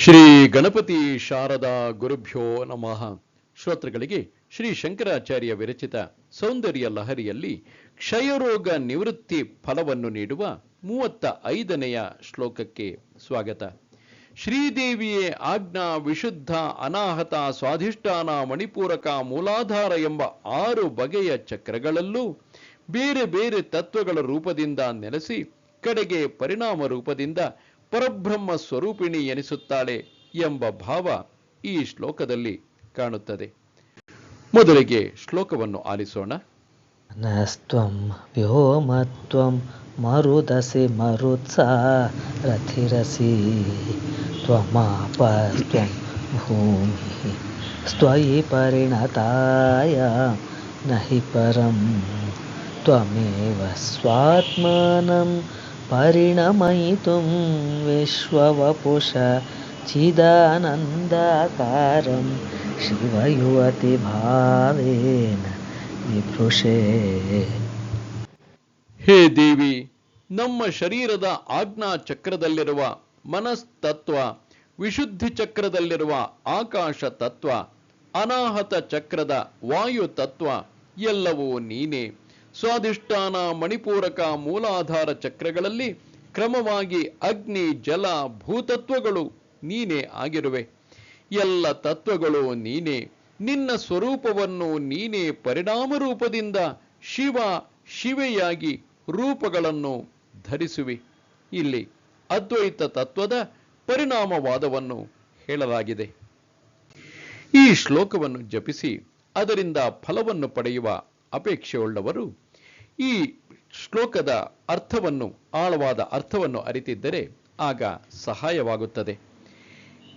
ಶ್ರೀ ಗಣಪತಿ ಶಾರದಾ ಗುರುಭ್ಯೋ ನಮಃ. ಶ್ರೋತೃಗಳಿಗೆ ಶ್ರೀ ಶಂಕರಾಚಾರ್ಯ ವಿರಚಿತ ಸೌಂದರ್ಯ ಲಹರಿಯಲ್ಲಿ ಕ್ಷಯರೋಗ ನಿವೃತ್ತಿ ಫಲವನ್ನು ನೀಡುವ ಮೂವತ್ತ ಐದನೆಯ ಶ್ಲೋಕಕ್ಕೆ ಸ್ವಾಗತ. ಶ್ರೀದೇವಿಯೇ ಆಜ್ಞಾ ವಿಶುದ್ಧ ಅನಾಹತ ಸ್ವಾಧಿಷ್ಠಾನ ಮಣಿಪೂರಕ ಮೂಲಾಧಾರ ಎಂಬ ಆರು ಬಗೆಯ ಚಕ್ರಗಳಲ್ಲೂ ಬೇರೆ ಬೇರೆ ತತ್ವಗಳ ರೂಪದಿಂದ ನೆಲೆಸಿ ಕಡೆಗೆ ಪರಿಣಾಮ ರೂಪದಿಂದ ಪರಬ್ರಹ್ಮ ಸ್ವರೂಪಿಣಿ ಎನಿಸುತ್ತಾಳೆ ಎಂಬ ಭಾವ ಈ ಶ್ಲೋಕದಲ್ಲಿ ಕಾಣುತ್ತದೆ. ಮೊದಲಿಗೆ ಶ್ಲೋಕವನ್ನು ಆಲಿಸೋಣ. ನಸ್ತ್ವಂ ವ್ಯೋಮತ್ವಂ ಮರುದಸಿ ಮರುತ್ಸಾ ರಥಿರಸಿ ತ್ವಮಾಪಸ್ತ್ವಂ ಭೂಮಿ ಸ್ತ್ವಯಿ ಪರಿಣತಾಯ ನಹಿ ಪರಂ ತ್ವಮೇವ ಸ್ವಾತ್ಮಾನಂ ಪರಿಣಮಯಿತುಂ ವಿಶ್ವವಪುಷ ಚಿದಾನಂದಕಾರಂ ಶಿವಯುವತಿ ಭಾವೇನ ವಿಭೃಷೇ ಹೇ ದೇವಿ, ನಮ್ಮ ಶರೀರದ ಆಜ್ಞಾ ಚಕ್ರದಲ್ಲಿರುವ ಮನಸ್ತತ್ವ, ವಿಶುದ್ಧಿ ಚಕ್ರದಲ್ಲಿರುವ ಆಕಾಶ ತತ್ವ, ಅನಾಹತ ಚಕ್ರದ ವಾಯು ತತ್ವ ಎಲ್ಲವೂ ನೀನೇ. ಸ್ವಾಧಿಷ್ಠಾನ ಮಣಿಪೂರಕ ಮೂಲಾಧಾರ ಚಕ್ರಗಳಲ್ಲಿ ಕ್ರಮವಾಗಿ ಅಗ್ನಿ, ಜಲ, ಭೂತತ್ವಗಳು ನೀನೇ ಆಗಿರುವೆ. ಎಲ್ಲ ತತ್ವಗಳು ನೀನೇ, ನಿನ್ನ ಸ್ವರೂಪವನ್ನು ನೀನೇ ಪರಿಣಾಮ ರೂಪದಿಂದ ಶಿವ, ಶಿವೆಯಾಗಿ ರೂಪಗಳನ್ನು ಧರಿಸುವಿ. ಇಲ್ಲಿ ಅದ್ವೈತ ತತ್ವದ ಪರಿಣಾಮವಾದವನ್ನು ಹೇಳಲಾಗಿದೆ. ಈ ಶ್ಲೋಕವನ್ನು ಜಪಿಸಿ ಅದರಿಂದ ಫಲವನ್ನು ಪಡೆಯುವ ಅಪೇಕ್ಷೆಯುಳ್ಳವರು. ಈ ಶ್ಲೋಕದ ಅರ್ಥವನ್ನು, ಆಳವಾದ ಅರ್ಥವನ್ನು ಅರಿತಿದ್ದರೆ ಆಗ ಸಹಾಯವಾಗುತ್ತದೆ.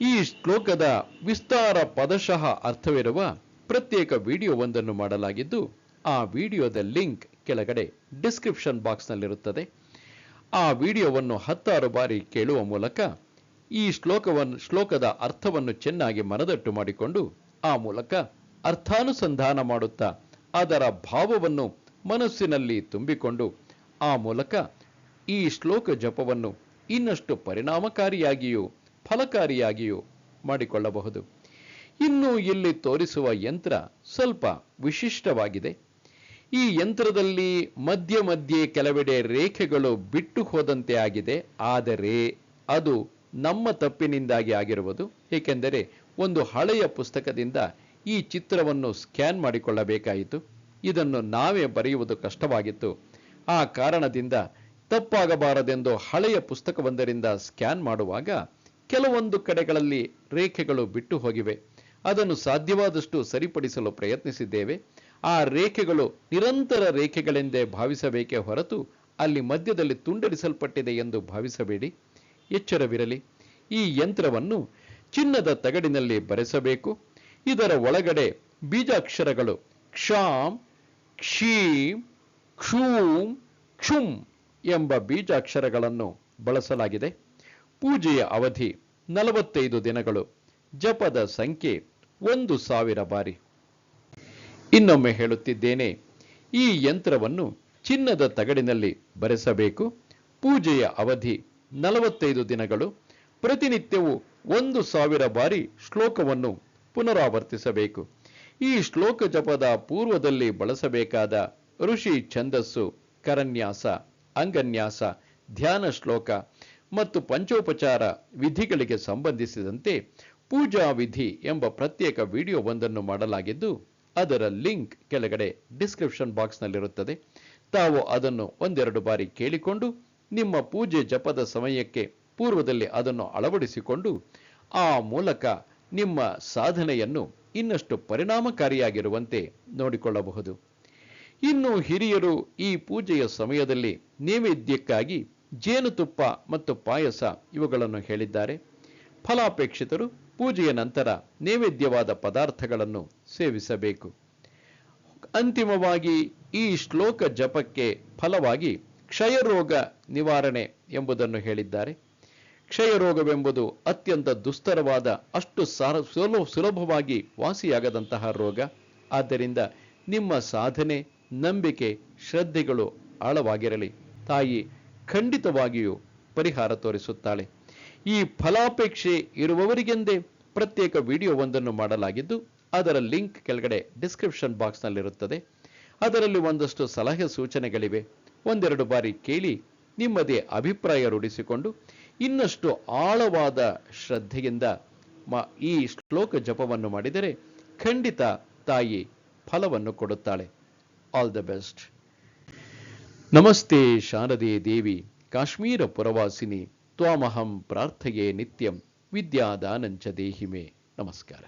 ಈ ಶ್ಲೋಕದ ವಿಸ್ತಾರ ಪದಶಃ ಅರ್ಥವಿರುವ ಪ್ರತ್ಯೇಕ ವಿಡಿಯೋವೊಂದನ್ನು ಮಾಡಲಾಗಿದ್ದು, ಆ ವಿಡಿಯೋದ ಲಿಂಕ್ ಕೆಳಗಡೆ ಡಿಸ್ಕ್ರಿಪ್ಷನ್ ಬಾಕ್ಸ್ನಲ್ಲಿರುತ್ತದೆ. ಆ ವಿಡಿಯೋವನ್ನು ಹತ್ತಾರು ಬಾರಿ ಕೇಳುವ ಮೂಲಕ ಈ ಶ್ಲೋಕವನ್ನು ಶ್ಲೋಕದ ಅರ್ಥವನ್ನು ಚೆನ್ನಾಗಿ ಮನದಟ್ಟು ಮಾಡಿಕೊಂಡು ಆ ಮೂಲಕ ಅರ್ಥಾನುಸಂಧಾನ ಮಾಡುತ್ತಾ ಅದರ ಭಾವವನ್ನು ಮನಸ್ಸಿನಲ್ಲಿ ತುಂಬಿಕೊಂಡು ಆ ಮೂಲಕ ಈ ಶ್ಲೋಕ ಜಪವನ್ನು ಇನ್ನಷ್ಟು ಪರಿಣಾಮಕಾರಿಯಾಗಿಯೂ ಫಲಕಾರಿಯಾಗಿಯೂ ಮಾಡಿಕೊಳ್ಳಬಹುದು. ಇನ್ನು ಇಲ್ಲಿ ತೋರಿಸುವ ಯಂತ್ರ ಸ್ವಲ್ಪ ವಿಶಿಷ್ಟವಾಗಿದೆ. ಈ ಯಂತ್ರದಲ್ಲಿ ಮಧ್ಯ ಮಧ್ಯೆ ಕೆಲವೆಡೆ ರೇಖೆಗಳು ಬಿಟ್ಟು ಹೋದಂತೆ ಆಗಿದೆ. ಆದರೆ ಅದು ನಮ್ಮ ತಪ್ಪಿನಿಂದಾಗಿ ಆಗಿರುವುದು. ಏಕೆಂದರೆ ಒಂದು ಹಳೆಯ ಪುಸ್ತಕದಿಂದ ಈ ಚಿತ್ರವನ್ನು ಸ್ಕ್ಯಾನ್ ಮಾಡಿಕೊಳ್ಳಬೇಕಾಯಿತು. ಇದನ್ನು ನಾವೇ ಬರೆಯುವುದು ಕಷ್ಟವಾಗಿತ್ತು. ಆ ಕಾರಣದಿಂದ ತಪ್ಪಾಗಬಾರದೆಂದು ಹಳೆಯ ಪುಸ್ತಕವೊಂದರಿಂದ ಸ್ಕ್ಯಾನ್ ಮಾಡುವಾಗ ಕೆಲವೊಂದು ಕಡೆಗಳಲ್ಲಿ ರೇಖೆಗಳು ಬಿಟ್ಟು ಹೋಗಿವೆ. ಅದನ್ನು ಸಾಧ್ಯವಾದಷ್ಟು ಸರಿಪಡಿಸಲು ಪ್ರಯತ್ನಿಸಿದ್ದೇವೆ. ಆ ರೇಖೆಗಳು ನಿರಂತರ ರೇಖೆಗಳೆಂದೇ ಭಾವಿಸಬೇಕೇ ಹೊರತು ಅಲ್ಲಿ ಮಧ್ಯದಲ್ಲಿ ತುಂಡರಿಸಲ್ಪಟ್ಟಿದೆ ಎಂದು ಭಾವಿಸಬೇಡಿ. ಎಚ್ಚರವಿರಲಿ. ಈ ಯಂತ್ರವನ್ನು ಚಿನ್ನದ ತಗಡಿನಲ್ಲಿ ಬರೆಸಬೇಕು. ಇದರ ಒಳಗಡೆ ಬೀಜಾಕ್ಷರಗಳು ಕ್ಷಾಂ, ಕ್ಷೀಂ, ಕ್ಷೂಂ, ಕ್ಷುಂ ಎಂಬ ಬೀಜಾಕ್ಷರಗಳನ್ನು ಬಳಸಲಾಗಿದೆ. ಪೂಜೆಯ ಅವಧಿ ನಲವತ್ತೈದು ದಿನಗಳು, ಜಪದ ಸಂಖ್ಯೆ ಒಂದು ಸಾವಿರ ಬಾರಿ. ಇನ್ನೊಮ್ಮೆ ಹೇಳುತ್ತಿದ್ದೇನೆ, ಈ ಯಂತ್ರವನ್ನು ಚಿನ್ನದ ತಗಡಿನಲ್ಲಿ ಬರೆಸಬೇಕು. ಪೂಜೆಯ ಅವಧಿ ನಲವತ್ತೈದು ದಿನಗಳು, ಪ್ರತಿನಿತ್ಯವೂ ಒಂದು ಸಾವಿರ ಬಾರಿ ಶ್ಲೋಕವನ್ನು ಪುನರಾವರ್ತಿಸಬೇಕು. ಈ ಶ್ಲೋಕ ಜಪದ ಪೂರ್ವದಲ್ಲಿ ಬಳಸಬೇಕಾದ ಋಷಿ ಛಂದಸ್ಸು, ಕರನ್ಯಾಸ, ಅಂಗನ್ಯಾಸ, ಧ್ಯಾನ ಶ್ಲೋಕ ಮತ್ತು ಪಂಚೋಪಚಾರ ವಿಧಿಗಳಿಗೆ ಸಂಬಂಧಿಸಿದಂತೆ ಪೂಜಾ ವಿಧಿ ಎಂಬ ಪ್ರತ್ಯೇಕ ವಿಡಿಯೋ ಒಂದನ್ನು ಮಾಡಲಾಗಿದ್ದು, ಅದರ ಲಿಂಕ್ ಕೆಳಗಡೆ ಡಿಸ್ಕ್ರಿಪ್ಷನ್ ಬಾಕ್ಸ್ನಲ್ಲಿರುತ್ತದೆ. ತಾವು ಅದನ್ನು ಒಂದೆರಡು ಬಾರಿ ಕೇಳಿಕೊಂಡು ನಿಮ್ಮ ಪೂಜೆ ಜಪದ ಸಮಯಕ್ಕೆ ಪೂರ್ವದಲ್ಲಿ ಅದನ್ನು ಅಳವಡಿಸಿಕೊಂಡು ಆ ಮೂಲಕ ನಿಮ್ಮ ಸಾಧನೆಯನ್ನು ಇನ್ನಷ್ಟು ಪರಿಣಾಮಕಾರಿಯಾಗಿರುವಂತೆ ನೋಡಿಕೊಳ್ಳಬಹುದು. ಇನ್ನು ಹಿರಿಯರು ಈ ಪೂಜೆಯ ಸಮಯದಲ್ಲಿ ನೈವೇದ್ಯಕ್ಕಾಗಿ ಜೇನುತುಪ್ಪ ಮತ್ತು ಪಾಯಸ ಇವುಗಳನ್ನು ಹೇಳಿದ್ದಾರೆ. ಫಲಾಪೇಕ್ಷಿತರು ಪೂಜೆಯ ನಂತರ ನೈವೇದ್ಯವಾದ ಪದಾರ್ಥಗಳನ್ನು ಸೇವಿಸಬೇಕು. ಅಂತಿಮವಾಗಿ ಈ ಶ್ಲೋಕ ಜಪಕ್ಕೆ ಫಲವಾಗಿ ಕ್ಷಯರೋಗ ನಿವಾರಣೆ ಎಂಬುದನ್ನು ಹೇಳಿದ್ದಾರೆ. ಕ್ಷಯರೋಗವೆಂಬುದು ಅತ್ಯಂತ ದುಸ್ತರವಾದ, ಅಷ್ಟು ಸಾರ, ಸುಲಭ, ಸುಲಭವಾಗಿ ವಾಸಿಯಾಗದಂತಹ ರೋಗ. ಆದ್ದರಿಂದ ನಿಮ್ಮ ಸಾಧನೆ, ನಂಬಿಕೆ, ಶ್ರದ್ಧೆಗಳು ಆಳವಾಗಿರಲಿ. ತಾಯಿ ಖಂಡಿತವಾಗಿಯೂ ಪರಿಹಾರ ತೋರಿಸುತ್ತಾಳೆ. ಈ ಫಲಾಪೇಕ್ಷೆ ಇರುವವರಿಗೆಂದೇ ಪ್ರತ್ಯೇಕ ವಿಡಿಯೋವೊಂದನ್ನು ಮಾಡಲಾಗಿದ್ದು, ಅದರ ಲಿಂಕ್ ಕೆಳಗಡೆ ಡಿಸ್ಕ್ರಿಪ್ಷನ್ ಬಾಕ್ಸ್ನಲ್ಲಿರುತ್ತದೆ. ಅದರಲ್ಲಿ ಒಂದಷ್ಟು ಸಲಹೆ ಸೂಚನೆಗಳಿವೆ. ಒಂದೆರಡು ಬಾರಿ ಕೇಳಿ ನಿಮ್ಮದೇ ಅಭಿಪ್ರಾಯ ರೂಢಿಸಿಕೊಂಡು ಇನ್ನಷ್ಟು ಆಳವಾದ ಶ್ರದ್ಧೆಯಿಂದ ಈ ಶ್ಲೋಕ ಜಪವನ್ನು ಮಾಡಿದರೆ ಖಂಡಿತ ತಾಯಿ ಫಲವನ್ನು ಕೊಡುತ್ತಾಳೆ. ಆಲ್ ದ ಬೆಸ್ಟ್ ನಮಸ್ತೆ ಶಾರದೆ ದೇವಿ, ಕಾಶ್ಮೀರ ಪುರವಾಸಿನಿ, ತ್ವಾಮಹಂ ಪ್ರಾರ್ಥೆಯೇ ನಿತ್ಯಂ, ವಿದ್ಯಾದಾನಂಚ ದೇಹಿಮೆ. ನಮಸ್ಕಾರ.